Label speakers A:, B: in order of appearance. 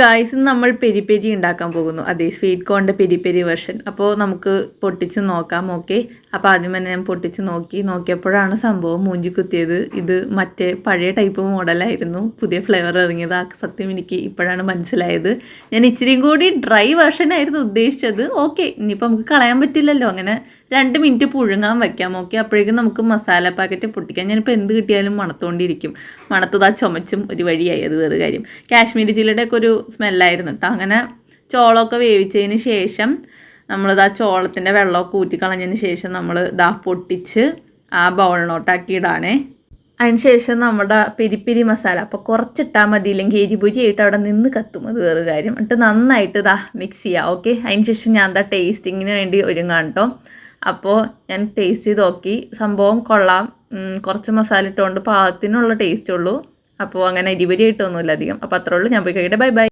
A: Guys നമ്മൾ peri peri ഉണ്ടാക്കാൻ പോകുന്നു. അതെ സ്വീറ്റ് കോണിന്റെ പെരി പെരി വെർഷൻ അപ്പോൾ നമുക്ക് പൊട്ടിച്ച് നോക്കാം ഓക്കെ അപ്പോൾ ആദ്യം തന്നെ ഞാൻ പൊട്ടിച്ച് നോക്കി. നോക്കിയപ്പോഴാണ് സംഭവം മൂഞ്ചി കുത്തിയത്. ഇത് മറ്റേ പഴയ ടൈപ്പ് മോഡലായിരുന്നു പുതിയ ഫ്ലേവർ ഇറങ്ങിയത്. ആ സത്യം എനിക്ക് ഇപ്പോഴാണ് മനസ്സിലായത്. ഞാൻ ഇച്ചിരിയും കൂടി ഡ്രൈ വെർഷൻ ആയിരുന്നു ഉദ്ദേശിച്ചത്. ഓക്കെ ഇനിയിപ്പോൾ നമുക്ക് കളയാൻ പറ്റില്ലല്ലോ. അങ്ങനെ രണ്ട് മിനിറ്റ് പുഴുങ്ങാൻ വെക്കാം ഓക്കെ അപ്പോഴേക്കും നമുക്ക് മസാല പാക്കറ്റ് പൊട്ടിക്കാം. ഞാനിപ്പോൾ എന്ത് കിട്ടിയാലും മണത്തോണ്ടിരിക്കും. മണത്തത് ആ ചുമച്ചും ഒരു വഴിയായി അത് വേറെ കാര്യം. കാശ്മീരി ചില്ലിയുടെ ഒക്കെ ഒരു സ്മെല്ലായിരുന്നു കേട്ടോ അങ്ങനെ ചോളമൊക്കെ വേവിച്ചതിന് ശേഷം നമ്മളിത് ആ ചോളത്തിന്റെ വെള്ളമൊക്കെ ഊറ്റിക്കളഞ്ഞതിന് ശേഷം നമ്മൾ ഇതാ പൊട്ടിച്ച് ആ ബൗളിനോട്ടാക്കി ഇടാണേ. അതിനുശേഷം നമ്മുടെ പെരിപ്പെരി മസാല. അപ്പോൾ കുറച്ചിട്ടാൽ മതി ഇല്ലെങ്കിൽ എരിപുരിയായിട്ട് അവിടെ നിന്ന് കത്തും അത് വേറെ കാര്യം. എന്നിട്ട് നന്നായിട്ട് ഇതാ മിക്സ് ചെയ്യുക ഓക്കെ അതിനുശേഷം ഞാൻ എന്താ ടേസ്റ്റിങ്ങിന് വേണ്ടി ഒരുങ്ങാം കേട്ടോ അപ്പോൾ ഞാൻ ടേസ്റ്റ് ചെയ്ത് നോക്കി. സംഭവം കൊള്ളാം. കുറച്ച് മസാല ഇട്ടുകൊണ്ട് പാകത്തിനുള്ള ടേസ്റ്റ് ഉള്ളൂ. അപ്പോൾ അങ്ങനെ എരിപുരിയായിട്ടൊന്നുമില്ല അധികം. അപ്പോൾ അത്രേ ഉള്ളൂ. ഞാൻ പോയി കഴിക്കട്ടെ. Bye bye